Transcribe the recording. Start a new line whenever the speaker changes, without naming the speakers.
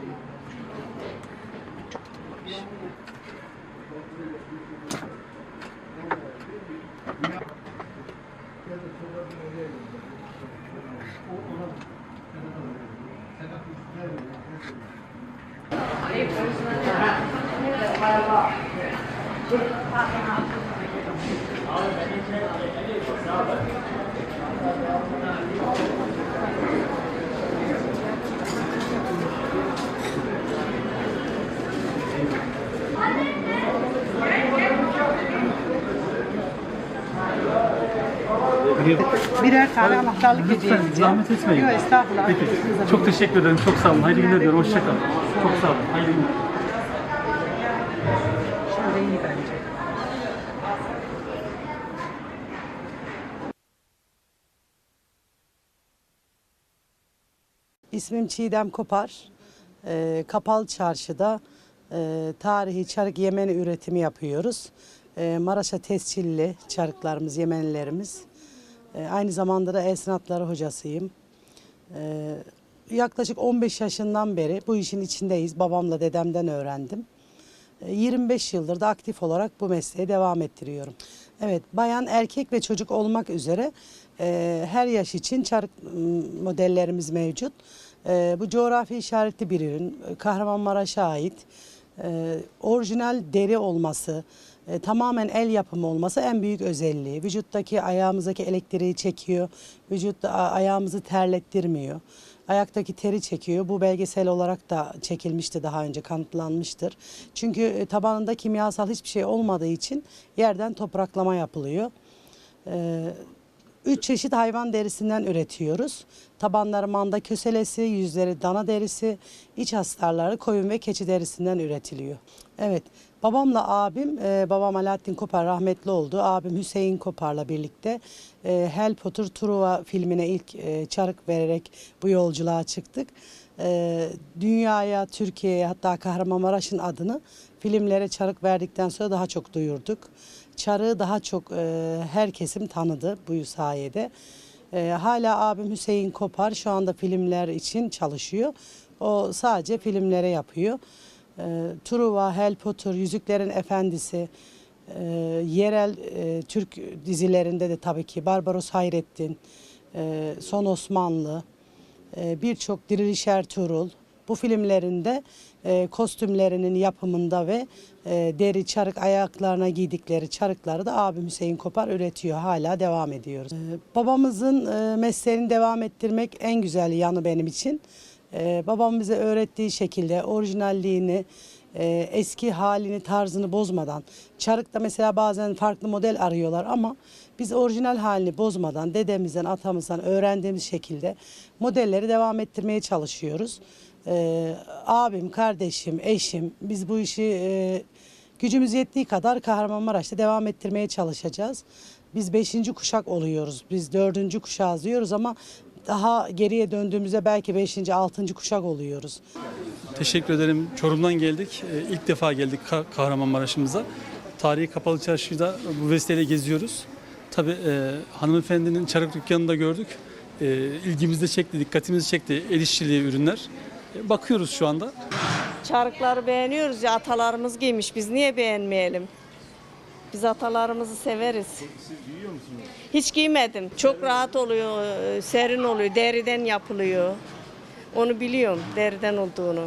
嗯好的好的好的好的好的好的好的好的好的好的 Birer tane anahtarlık hediye Lütfen edeceğim. zahmet
etmeyin.
Yok estağfurullah. Peki. Çok teşekkür
ederim. Çok sağ olun. Hayırlı günler diyorum. Hoşçakalın. Çok sağ olun. Hayırlı günler.
Şöyle iyi bence. İsmim Çiğdem Kopar. Ee, Kapalı Çarşı'da e, tarihi çarık yemeni üretimi yapıyoruz. Ee, Maraş'a tescilli çarıklarımız, yemenlerimiz. Ee, aynı zamanda da el sanatları hocasıyım. Ee, yaklaşık 15 yaşından beri bu işin içindeyiz. Babamla dedemden öğrendim. E, 25 yıldır da aktif olarak bu mesleğe devam ettiriyorum. Evet, bayan, erkek ve çocuk olmak üzere e, her yaş için çarık m, modellerimiz mevcut. E, bu coğrafi işaretli bir ürün, Kahramanmaraş'a ait. E, orijinal deri olması, e, tamamen el yapımı olması en büyük özelliği. Vücuttaki ayağımızdaki elektriği çekiyor, vücutta a- ayağımızı terlettirmiyor. Ayaktaki teri çekiyor. Bu belgesel olarak da çekilmişti daha önce kanıtlanmıştır. Çünkü e, tabanında kimyasal hiçbir şey olmadığı için yerden topraklama yapılıyor. Ee, Üç çeşit hayvan derisinden üretiyoruz. Tabanları manda köselesi, yüzleri dana derisi, iç hastarları koyun ve keçi derisinden üretiliyor. Evet, babamla abim, e, babam Alaaddin Kopar rahmetli oldu. Abim Hüseyin Kopar'la birlikte e, Hell Potter Truva filmine ilk e, çarık vererek bu yolculuğa çıktık. E, dünyaya, Türkiye'ye hatta Kahramanmaraş'ın adını filmlere çarık verdikten sonra daha çok duyurduk. Çarığı daha çok e, her tanıdı bu sayede. E, hala abim Hüseyin Kopar şu anda filmler için çalışıyor. O sadece filmlere yapıyor. E, Truva, Harry Potter, Yüzüklerin Efendisi, e, yerel e, Türk dizilerinde de tabii ki Barbaros Hayrettin, e, Son Osmanlı, birçok Diriliş Ertuğrul bu filmlerinde e, kostümlerinin yapımında ve e, deri çarık ayaklarına giydikleri çarıkları da abim Hüseyin Kopar üretiyor. Hala devam ediyoruz. E, babamızın e, mesleğini devam ettirmek en güzel yanı benim için. E, babam bize öğrettiği şekilde orijinalliğini, e, eski halini, tarzını bozmadan. Çarıkta mesela bazen farklı model arıyorlar ama biz orijinal halini bozmadan dedemizden, atamızdan öğrendiğimiz şekilde modelleri devam ettirmeye çalışıyoruz. E, abim, kardeşim, eşim biz bu işi e, gücümüz yettiği kadar Kahramanmaraş'ta devam ettirmeye çalışacağız. Biz beşinci kuşak oluyoruz. Biz dördüncü kuşağız diyoruz ama daha geriye döndüğümüzde belki beşinci, altıncı kuşak oluyoruz.
Teşekkür ederim. Çorum'dan geldik. Ee, İlk defa geldik Ka- Kahramanmaraş'ımıza. Tarihi Kapalı Çarşı'da bu vesileyle geziyoruz. Tabii e, hanımefendinin çarık dükkanını da gördük. E, ilgimizi de çekti, dikkatimizi çekti. El işçiliği ürünler. E, bakıyoruz şu anda.
Çarıkları beğeniyoruz ya atalarımız giymiş biz niye beğenmeyelim? Biz atalarımızı severiz. Hiç giymedim. Çok rahat oluyor, serin oluyor, deriden yapılıyor. Onu biliyorum, deriden olduğunu.